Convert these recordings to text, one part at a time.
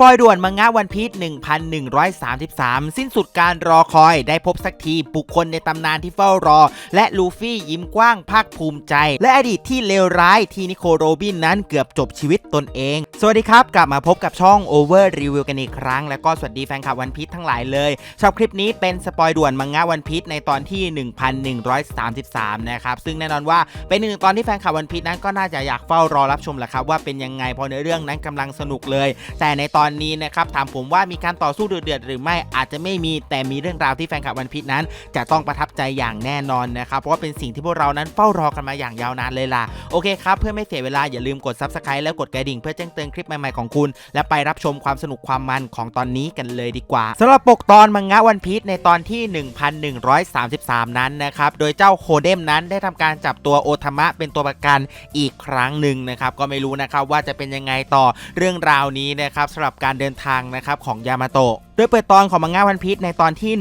ปอยด่วนมังงะวันพีช1133 สิ้นสุดการรอคอยได้พบสักทีบุคคลในตำนานที่เฝ้ารอ และลูฟี่ยิ้มกว้างภาคภูมิใจ และอดีตที่เลวร้ายที่นิโคโรบินนั้นเกือบจบชีวิตตนเอง สวัสดีครับ กลับมาพบกับช่อง Over Review กันอีกครั้ง แล้วก็สวัสดีแฟนคลับวันพีชทั้งหลายเลยชอบคลิปนี้เป็นสปอยด่วนมังงะวันพีชในตอนที่ 1133 นะครับ ซึ่งแน่นอนว่าเป็นหนึ่งตอนที่แฟนคลับวันพีชนั้นก็น่าจะอยากเฝ้ารอรับชมแหละครับว่าเป็นยังไงเพราะในอเรื่องนั้นกำลังสนุกเลย แต่ในตอนอนนี้นะครับถามผมว่ามีการต่อสู้เดือดหรือไม่อาจจะไม่มีแต่มีเรื่องราวที่แฟนคลับวันพีชนั้น จะต้องประทับใจอย่างแน่นอนนะครับเพราะว่าเป็นสิ่งที่พวกเรานั้นเฝ้ารอกันมาอย่างยาวนานเลยล่ะโอเคครับเพื่อไม่เสียเวลาอย่าลืมกด subscribe แล้วกดกระดิ่งเพื่อแจ้งเตือนคลิปใหม่ๆของคุณ และไปรับชมความสนุกความมันของตอนนี้กันเลยดีกว่าสำหรับปกตอนมังงะวันพีชในตอนที่ 1133 นั้นนะครับโดยเจ้าโคเดมนั้นได้ทำการจับตัวโอทามะเป็นตัวประกันอีกครั้งหนึ่งนะครับก็ไม่รู้นะครับว่าจะเป็นยังไงต่อเรื่องราวนี้นะครับสำหรับการเดินทางนะครับของยามาโตะโดยเปิดตอนของมังงะวันพีชในตอนที่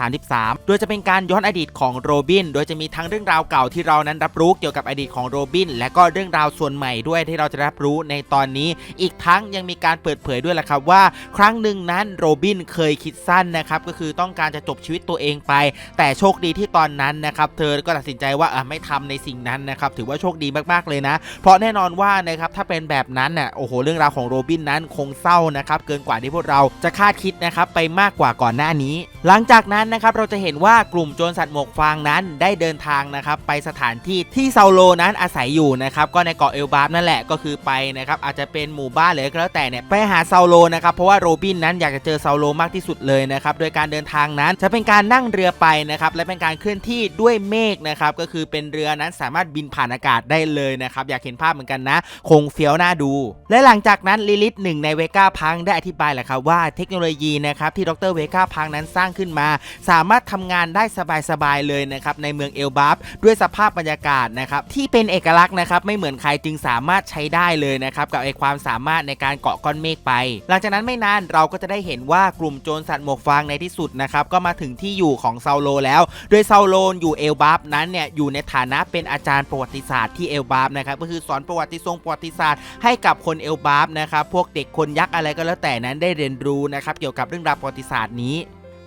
1133 โดยจะเป็นการย้อนอดีตของโรบิน โดยจะมีทั้งเรื่องราวเก่าที่เรานั้นรับรู้เกี่ยวกับอดีตของโรบิน และก็เรื่องราวส่วนใหม่ด้วยที่เราจะรับรู้ในตอนนี้ อีกทั้งยังมีการเปิดเผยด้วยแหละครับว่า ครั้งหนึ่งนั้นโรบินเคยคิดสั้นนะครับก็คือต้องการจะจบชีวิตตัวเองไป แต่โชคดีที่ตอนนั้นนะครับเธอก็ตัดสินใจว่าเออไม่ทำในสิ่งนั้นนะครับถือว่าโชคดีมากๆเลยนะ เพราะแน่นอนว่านะครับถ้าเป็นแบบนั้นน่ะโอ้โหเรื่องราวของโรบินนั้นคงเศร้านะครับเกินกว่าที่พวกเราจะคาดคิดนะครับไปมากกว่าก่อนหน้านี้ หลังจากนั้นนะครับเราจะเห็นว่ากลุ่มโจรสัตว์หมวกฟางนั้นได้เดินทางนะครับไปสถานที่ที่เซาโลนั้นอาศัยอยู่นะครับก็ในเกาะเอลบาร์นั่นแหละก็คือไปนะครับอาจจะเป็นหมู่บ้านหรือก็แล้วแต่เนี่ยไปหาเซาโลนะครับเพราะว่าโรบินนั้นอยากจะเจอเซาโลมากที่สุดเลยนะครับโดยการเดินทางนั้นจะเป็นการนั่งเรือไปนะครับและเป็นการเคลื่อนที่ด้วยเมฆนะครับก็คือเป็นเรือนั้นสามารถบินผ่านอากาศได้เลยนะครับอยากเห็นภาพเหมือนกันนะ คงเฟี้ยวน่าดู และหลังจากนั้นลิลิตหนึ่งในเวก้าพังได้อธิบายแหละครับว่าเทคคโนโลยีนะครับที่ดรเวก้าพังนั้นสร้างขึ้นมา สามารถทำงานได้สบายๆเลยนะครับในเมืองเอลบัฟด้วยสภาพบรรยากาศนะครับที่เป็นเอกลักษณ์นะครับไม่เหมือนใครจึงสามารถใช้ได้เลยนะครับกับไอความสามารถในการเกาะก้อนเมฆไป หลังจากนั้นไม่นานเราก็จะได้เห็นว่ากลุ่มโจรสัตว์หมวกฟางในที่สุดนะครับก็มาถึงที่อยู่ของเซาโลแล้ว โดยเซาโลนอยู่เอลบัฟนั้นเนี่ยอยู่ในฐานะเป็นอาจารย์ประวัติศาสตร์ที่เอลบัฟนะครับก็คือสอนประวัติทรงประวัติศาสตร์ให้กับคนเอลบัฟนะครับพวกเด็กคนยักษ์อะไรก็แล้วแต่นั้นได้เรียนรู้นะครับเกี่ยวกับเรื่องราวประวัติศาสตร์นี้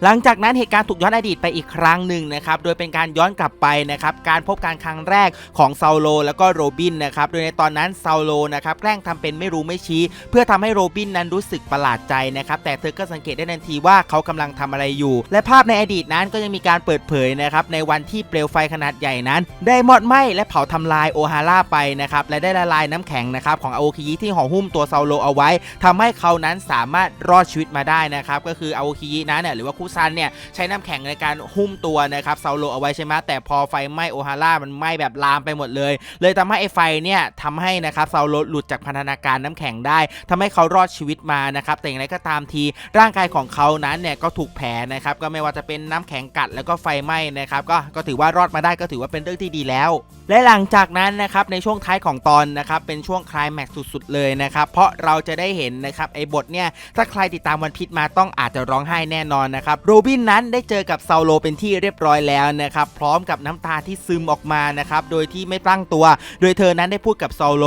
หลังจากนั้นเหตุการณ์ถูกย้อนอดีตไปอีกครั้งหนึ่งนะครับ โดยเป็นการย้อนกลับไปนะครับการพบการครั้งแรกของเซาโลแล้วก็โรบินนะครับ โดยในตอนนั้นเซาโลนะครับแกล้งทำเป็นไม่รู้ไม่ชี้ เพื่อทำให้โรบินนั้นรู้สึกประหลาดใจนะครับ แต่เธอก็สังเกตได้ทันทีว่าเขากำลังทำอะไรอยู่ และภาพในอดีตนั้นก็ยังมีการเปิดเผยนะครับในวันที่เปลวไฟขนาดใหญ่นั้น ได้มอดไหม้และเผาทำลายโอฮาร่าไปนะครับและได้ละลายน้ำแข็งนะครับของอาโอคิยิที่ห่อหุ้มตัวเซาโลเอาไว้ทำให้เขานั้นสามารถรอดชีวิตมาได้นะครับก็คืออาโอคิยินั้นเนี่ยหรือว่าคุซันเนี่ยใช้น้ำแข็งในการหุ้มตัวนะครับเซาโลเอาไว้ใช่ไหมแต่พอไฟไหม้โอฮาร่ามันไหม้แบบลามไปหมดเลย เลยทำให้ไอ้ไฟเนี่ยทำให้นะครับเซาโลหลุดจากพันธนาการน้ำแข็งได้ทำให้เขารอดชีวิตมานะครับแต่อย่างไรก็ตามทีร่างกายของเขานั้นเนี่ยก็ถูกแผลนะครับก็ไม่ว่าจะเป็นน้ำแข็งกัดแล้วก็ไฟไหม้นะครับก็ก็ถือว่ารอดมาได้ก็ถือว่าเป็นเรื่องที่ดีแล้ว และหลังจากนั้นนะครับในช่วงท้ายของตอนนะครับเป็นช่วงคลายแม็กซ์สุดๆเลยนะครับเพราะเราจะได้เห็นนะครับไอ้บทเนี่ยถ้าใครติดตามวันพิษมาต้องอาจจะร้องไห้แน่นอนนะครับโรบินนั้นได้เจอกับเซาโลเป็นที่เรียบร้อยแล้วนะครับ พร้อมกับน้ำตาที่ซึมออกมานะครับ โดยที่ไม่ตั้งตัว โดยเธอนั้นได้พูดกับเซาโล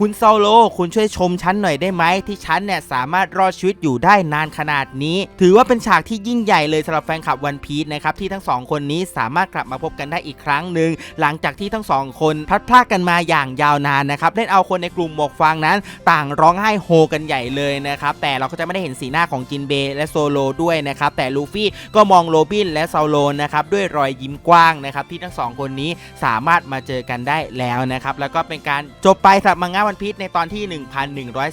คุณเซาโล คุณช่วยชมฉันหน่อยได้ไหมที่ฉันเนี่ยสามารถรอดชีวิตอยู่ได้นานขนาดนี้ ถือว่าเป็นฉากที่ยิ่งใหญ่เลยสำหรับแฟนคลับวันพีชนะครับที่ทั้งสองคนนี้สามารถกลับมาพบกันได้อีกครั้งหนึ่งหลังจากที่ทั้งสองคนพลัดพรากกันมาอย่างยาวนานนะครับเล่นเอาคนในกลุ่มหมวกฟางนั้น ต่างร้องไห้โฮกันใหญ่เลยนะครับแต่เราก็จะไม่ได้เห็นสีหน้าของจินเบย์และโซโลด้วยนะครับแต่ลูฟี่ก็มองโรบินและเซาโลนะครับด้วยรอยยิ้มกว้างนะครับที่ทั้งสองคนนี้สามารถมาเจอกันได้แล้วนะครับแล้วก็เป็นการจบไปสำหรับมังงะวันพีชในตอนที่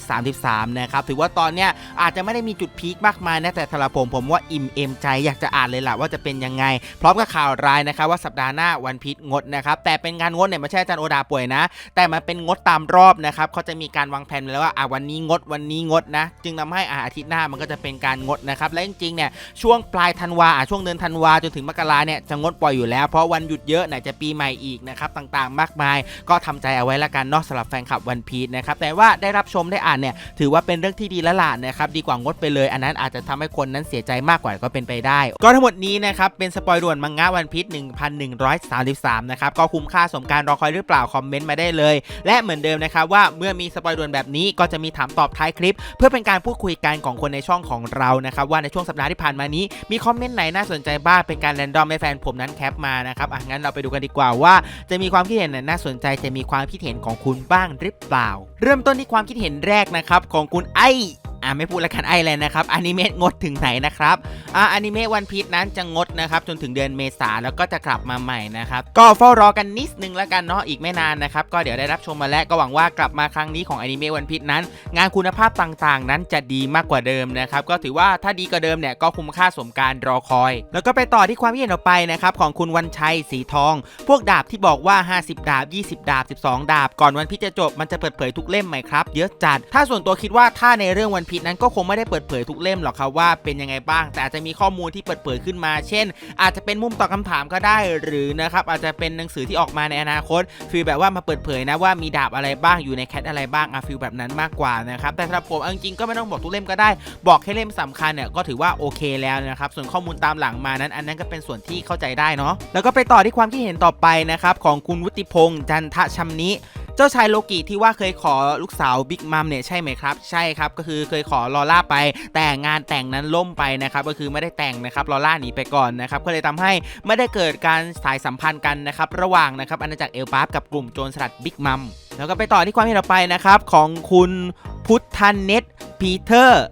1133 นะครับถือว่าตอนเนี้ยอาจจะไม่ได้มีจุดพีคมากมายนะแต่สำหรับผมผมว่าอิ่มเอมใจอยากจะอ่านเลยล่ะว่าจะเป็นยังไง พร้อมกับข่าวร้ายนะครับว่าสัปดาห์หน้าวันพีชงดนะครับแต่เป็นงานงดเนี่ยไม่ใช่อาจารย์โอดาป่วยนะ แต่มันเป็นงดตามรอบนะครับเขาจะมีการวางแผนแล้วว่าอะวันนี้งดวันนี้งดนะ จึงทำให้อะอาทิตย์หน้ามันก็จะเป็นการงดนะครับและจริงๆเนี่ยช่วงปลายธันวาช่วงเดือนธันวาจนถึงมกราเนี่ยจะงดปล่อยอยู่แล้วเพราะวันหยุดเยอะไหนจะปีใหม่อีกนะครับต่างๆ มากมาย ก็ทำใจเอาไว้ละกันเนอกสำหรับแฟนคลับวันพีชนะครับแต่ว่าได้รับชมได้อ่านเนี่ยถือว่าเป็นเรื่องที่ดีแล้วล่ะนะครับดีกว่างดไปเลย อันนั้นอาจจะทำให้คนนั้นเสียใจมากกว่าก็เป็นไปได้ ก็ทั้งหมดนี้นะครับเป็นสปอยด่วนมังงะวันพีช1133นะครับก็คุ้มค่าสมการรอคอยหรือเปล่าคอมเมนต์มาได้เลย และเหมือนเดิมนะครับว่าเมื่อมีสปอยด่วนแบบนี้ก็จะมีถามตอบท้ายคลิป เพื่อเป็นการพูดคุยกันของคนในช่องของเรานะครับว่าในช่วงสัปดาห์ที่ผ่านมานี้มีคอมเมนต์ไหนน่าสนใจบ้างเป็นการแรนดอมให้แฟนผมนั้นแคปมานะครับอะงั้นเราไปดูกันดีกว่าว่าจะมีความคิดเห็นไหนน่าสนใจจะมีความคิดเห็นของคุณบ้างหรือเปล่า เริ่มต้นที่ความคิดเห็นแรกนะครับของคุณไอ อ่าไม่พูดละกันไอเลยนะครับอนิเมะงดถึงไหนนะครับอ่าอนิเมะวันพีชนั้นจะงดนะครับจนถึงเดือนเมษาแล้วก็จะกลับมาใหม่นะครับก็เฝ้ารอกันนิดนึงแล้วกันเนาะอีกไม่นานนะครับก็เดี๋ยวได้รับชมมาแล้วก็หวังว่ากลับมาครั้งนี้ของอนิเมะวันพีชนั้น งานคุณภาพต่างๆ นั้นจะดีมากกว่าเดิมนะครับก็ถือว่าถ้าดีกว่าเดิมเนี่ยก็คุ้มค่าสมการรอคอย แล้วก็ไปต่อที่ความคิดเห็นต่อไปนะครับของคุณวันชัยสีทอง พวกดาบที่บอกว่า 50 ดาบ 20 ดาบ 12 ดาบ ก่อนวันพิจะจบมันจะเปิดเผยทุกเล่มไหมครับเยอะจัด ถ้าส่วนตัวคิดว่าถ้าในเรื่องวันพนั้นก็คงไม่ได้เปิดเผยทุกเล่มหรอกครับว่าเป็นยังไงบ้าง แต่อาจจะมีข้อมูลที่เปิดเผยขึ้นมา เช่น อาจจะเป็นมุมตอบคำถามก็ได้หรือนะครับอาจจะเป็นหนังสือที่ออกมาในอนาคตฟีลแบบว่ามาเปิดเผยนะว่ามีดาบอะไรบ้างอยู่ในแคทอะไรบ้างอะฟีลแบบนั้นมากกว่านะครับแต่สำหรับผมเอาจริงๆก็ไม่ต้องบอกทุกเล่มก็ได้ บอกแค่เล่มสำคัญเนี่ยก็ถือว่าโอเคแล้วนะครับส่วนข้อมูลตามหลังมานั้น อันนั้นก็เป็นส่วนที่เข้าใจได้เนาะแล้วก็ไปต่อที่ความคิดเห็นต่อไปนะครับของคุณวุฒิพงษ์จันทชัมนิ เจ้าชายโลกิที่ว่าเคยขอลูกสาวบิ๊กมัมเนี่ยใช่ไหมครับ ใช่ครับก็คือเคยขอลอล่าไป แต่งานแต่งนั้นล่มไปนะครับก็คือไม่ได้แต่งนะครับลอล่าหนีไปก่อนนะครับก็เลยทำให้ไม่ได้เกิดการสายสัมพันธ์กันนะครับระหว่างนะครับอาณาจักรเอลปาฟกับกลุ่มโจรสลัดบิ๊กมัมแล้วก็ไปต่อที่ความเห็นต่อไปนะครับของคุณพุทธันเน็ตปีเตอร์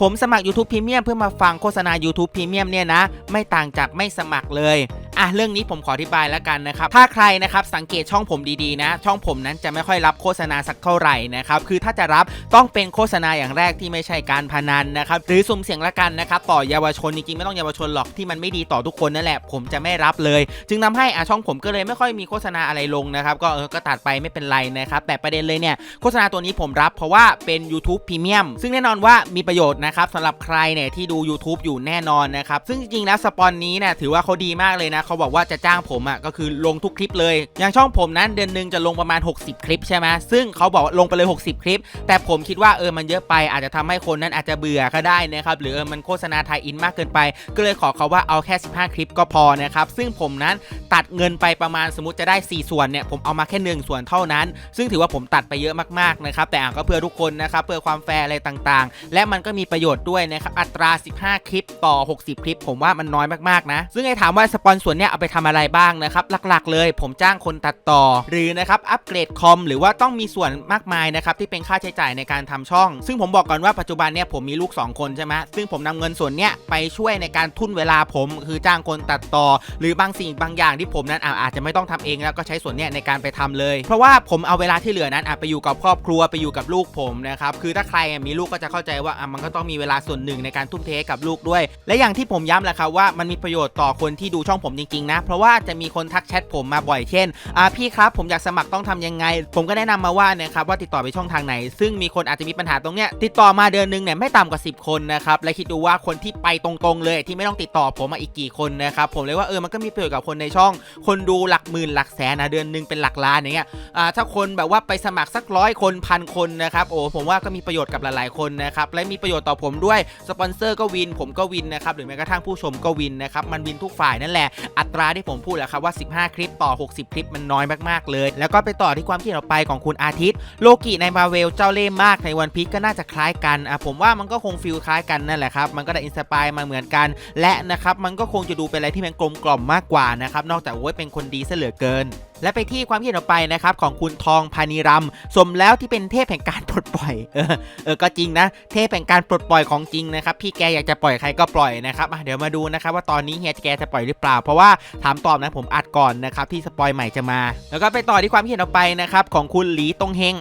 ผมสมัคร YouTube Premium เพื่อมาฟังโฆษณา YouTube Premium เนี่ยนะ ไม่ต่างจากไม่สมัครเลย อะเรื่องนี้ผมขออธิบายแล้วกันนะครับถ้าใครนะครับสังเกตช่องผมดีๆนะ ช่องผมนั้นจะไม่ค่อยรับโฆษณาสักเท่าไหร่นะครับคือถ้าจะรับต้องเป็นโฆษณาอย่างแรกที่ไม่ใช่การพนันนะครับหรือสุ่มเสี่ยงละกันนะครับต่อเยาวชนจริงๆไม่ต้องเยาวชนหรอกที่มันไม่ดีต่อทุกคนนั่นแหละผมจะไม่รับเลย จึงทำให้อะช่องผมก็เลยไม่ค่อยมีโฆษณาอะไรลงนะครับก็เออก็ตัดไปไม่เป็นไรนะครับแต่ประเด็นเลยเนี่ยโฆษณาตัวนี้ผมรับเพราะว่าเป็น YouTube Premium ซึ่งแน่นอนว่ามีประโยชน์นะครับสำหรับใครเนี่ยที่ดู YouTube อยู่แน่นอนนะครับซึ่งจริงๆแล้วสปอนนี้เนี่ยถือว่าเขาดีมากเลยนะเขาบอกว่าจะจ้างผมอะก็คือลงทุกคลิปเลย อย่างช่องผมนั้นเดือนหนึ่งจะลงประมาณ 60 คลิปใช่ไหมซึ่งเขาบอกว่าลงไปเลย 60 คลิป แต่ผมคิดว่าเออมันเยอะไป อาจจะทำให้คนนั้นอาจจะเบื่อก็ได้นะครับหรือเออมันโฆษณาไทยอินมากเกินไป ก็เลยขอเขาว่าเอาแค่ 15 คลิปก็พอนะครับซึ่งผมนั้นตัดเงินไปประมาณสมมติจะได้ 4 ส่วนเนี่ยผมเอามาแค่หนึ่งส่วนเท่านั้น ซึ่งถือว่าผมตัดไปเยอะมากๆนะครับแต่ก็เพื่อทุกคนนะครับเพื่อความแฟร์อะไรต่างๆ และมันก็มีประโยชน์ด้วยนะครับอัตรา 15 คลิปต่อ 60 คลิป ผมว่ามันน้อยมากๆนะซึ่งไอ้ถามว่าสปอนส่วนเนี้ยเอาไปทำอะไรบ้างนะครับ หลักๆ เลย ผมจ้างคนตัดต่อ หรือนะครับอัปเกรดคอมหรือว่าต้องมีส่วนมากมายนะครับที่เป็นค่าใช้จ่ายในการทำช่อง ซึ่งผมบอกก่อนว่าปัจจุบันเนี่ยผมมีลูก 2 คนใช่ไหมซึ่งผมนำเงินส่วนเนี้ยไปช่วยในการทุ่นเวลาผม คือจ้างคนตัดต่อ หรือบางสิ่งบางอย่างที่ผมนั้นอะอาจจะไม่ต้องทำเองแล้วก็ใช้ส่วนเนี้ยในการไปทำเลย เพราะว่าผมเอาเวลาที่เหลือนั้นอะไปอยู่กับครอบครัวไปอยู่กับลูกผมนะครับคือถ้าใครมีลูกก็จะเข้าใจว่าอะมันก็ต้องมีเวลาส่วนหนึ่งในการทุ่มเทกับลูกด้วย และอย่างที่ผมย้ำแหละครับว่ามันมีประโยชน์ต่อคนที่ดูช่องผมจริงๆนะ เพราะว่าจะมีคนทักแชทผมมาบ่อยเช่นอ่าพี่ครับผมอยากสมัครต้องทำยังไง ผมก็แนะนำมาว่านะครับว่าติดต่อไปช่องทางไหน ซึ่งมีคนอาจจะมีปัญหาตรงเนี้ยติดต่อมาเดือนหนึงเนี่ยไม่ต่ำกว่า 10 คนนะครับและคิดดูว่าคนที่ไปตรงๆ เลยที่ไม่ต้องติดต่อผมมาอีกกี่คนนะครับผมเลยว่าเออมันก็มีประโยชน์กับคนในช่อง คนดูหลักหมื่นหลักแสนนะเดือนหนึงเป็นหลักล้านอย่างเงี้ยอ่าถ้าคนแบบว่าไปสมัครสักร้อยคนพันคนนะครับโอ้ผมว่าก็มีประโยชน์กับหลายๆคนนะครับและมีประโยชน์ต่อผมด้วยสปอนเซอร์ก็วินผมก็วินนะครับหรือแม้กระทั่งผู้ชมก็วินนะครับมันวินทุกฝ่ายนั่นแหละอัตราที่ผมพูดแหละครับว่า 15 คลิปต่อ 60 คลิปมันน้อยมากๆเลย แล้วก็ไปต่อที่ความคิดต่อไปของคุณอาทิตย์ โลกิในมาเวลเจ้าเล่ห์มากในวันพีก็น่าจะคล้ายกันอะผมว่ามันก็คงฟิลคล้ายกันนั่นแหละครับมันก็ได้อินสปายมาเหมือนกัน และนะครับมันก็คงจะดูเป็นอะไรที่มันกลมกล่อมมากกว่านะครับนอกจากโอ้ยเป็นคนดีซะเหลือเกิน และไปที่ความคิดต่อไปนะครับของคุณทองพานิรัมสมแล้วที่เป็นเทพแห่งการปลดปล่อยเออเออก็จริงนะ เทพแห่งการปลดปล่อยของจริงนะครับพี่แกอยากจะปล่อยใครก็ปล่อยนะครับเดี๋ยวมาดูนะครับว่าตอนนี้เฮียแกจะปล่อยหรือเปล่า เพราะว่าถามตอบนะผมอัดก่อนนะครับที่สปอยใหม่จะมา แล้วก็ไปต่อที่ความคิดเห็นต่อไปนะครับของคุณหลีตงเฮง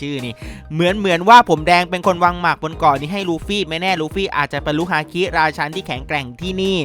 ชื่อนี่เหมือนเหมือนว่าผมแดงเป็นคนวางหมากบนเกาะนี้ให้ลูฟี่ไม่แน่ลูฟี่อาจจะเป็นลูฮาคิราชันที่แข็งแกร่งที่นี่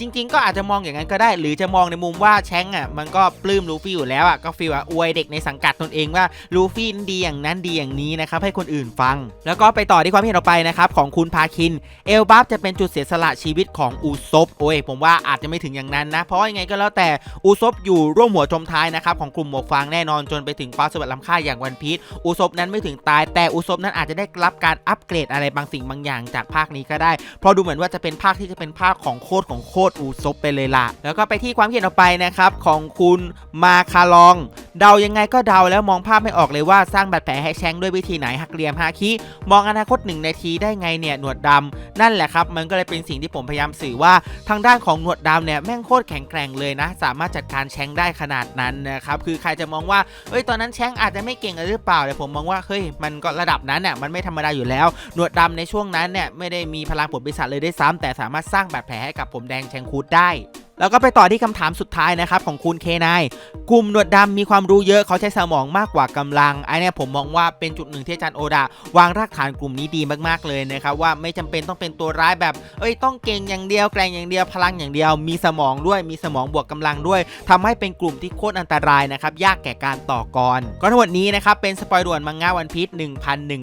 จริง ๆ ก็อาจจะมองอย่างนั้นก็ได้ หรือจะมองในมุมว่าแชงอะมันก็ปลื้มลูฟี่อยู่แล้วอะก็ฟีลว่าอวยเด็กในสังกัดตนเองว่าลูฟี่ดีอย่างนั้นดีอย่างนี้นะครับให้คนอื่นฟัง แล้วก็ไปต่อที่ความเห็นเราไปนะครับของคุณพาคิน เอลบัฟจะเป็นจุดเสียสละชีวิตของอูซบโอ้ยผมว่าอาจจะไม่ถึงอย่างนั้นนะ เพราะยังไงก็แล้วแต่อูซบอยู่ร่วมหัวจมท้ายนะครับของกลุ่มหมวกฟางแน่นอนจนไปถึงความสวัสดิ์ล้ำค่าอย่างวันพีชอูซบนั้นไม่ถึงตาย แต่อูซบนั้นอาจจะได้รับการอัปเกรดอะไรบางสิ่งบางอย่างจากภาคนี้ก็ได้ เพราะดูเหมือนว่าจะเป็นภาคที่จะเป็นภาคของโคตรของโคตรอูซบไปเลยละแล้วก็ไปที่ความคิดเห็นออกไปนะครับของคุณมาคาลอง เดายังไงก็เดาแล้วมองภาพไม่ออกเลยว่าสร้างบาดแผลให้แชงด้วยวิธีไหนหักเหลี่ยมฮาคิมองอนาคตหนึ่งนาทีได้ไงเนี่ยหนวดดำนั่นแหละครับ มันก็เลยเป็นสิ่งที่ผมพยายามสื่อว่าทางด้านของหนวดดำเนี่ยแม่งโคตรแข็งแกร่งเลยนะ สามารถจัดการแชงได้ขนาดนั้นนะครับคือใครจะมองว่าเอ้ยตอนนั้นแชงอาจจะไม่เก่งอะไรหรือเปล่าแต่ผมมองว่าเฮ้ยมันก็ระดับนั้นเนี่ยมันไม่ธรรมดาอยู่แล้ว หนวดดำในช่วงนั้นเนี่ยไม่ได้มีพลังผลปีศาจเลยได้ซ้ำแต่สามารถสร้างบาดแผลให้กับผมแดงแชงคูดได้ แล้วก็ไปต่อที่คำถามสุดท้ายนะครับของคุณเคนายกลุ่มหนวดดำมีความรู้เยอะเขาใช้สมองมากกว่ากำลังไอเนี่ยผมมองว่าเป็นจุดหนึ่งที่อาจารย์โอดาวางรากฐานกลุ่มนี้ดีมากๆเลยนะครับว่าไม่จำเป็นต้องเป็นตัวร้ายแบบ เอ้ยต้องเก่งอย่างเดียวแกร่งอย่างเดียวพลังอย่างเดียว มีสมองด้วยมีสมองบวกกำลังด้วยทำให้เป็นกลุ่มที่โคตรอันตรายนะครับยากแก่การต่อกรก็ทั้งหมดนี้นะครับเป็นสปอยด่วนมังงะวันพีช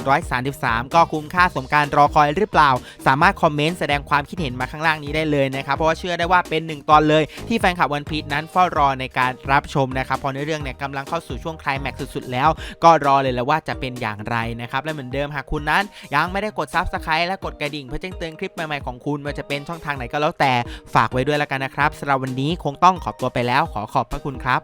1133 ก็คุ้มค่าสมการรอคอยหรือเปล่า สามารถคอมเมนต์แสดงความคิดเห็นมาข้างล่างนี้ได้เลยนะครับเพราะว่าเชื่อได้ว่าเป็นหนึ่งตอนเลย ที่แฟนคลับวันพีชนั้นเฝ้ารอในการรับชมนะครับพอในเรื่องเนี่ยกำลังเข้าสู่ช่วงคลายแม็กซ์สุดๆ แล้ว ก็รอเลยแล้วว่าจะเป็นอย่างไรนะครับและเหมือนเดิมหากคุณนั้นยังไม่ได้กดซับสไครต์และกดกระดิ่งเพื่อแจ้งเตือนคลิปใหม่ๆของคุณว่าจะเป็นช่องทางไหนก็แล้วแต่ฝากไว้ด้วยแล้วกันนะครับสำหรับวันนี้คงต้องขอตัวไปแล้ว ขอขอบพระคุณครับ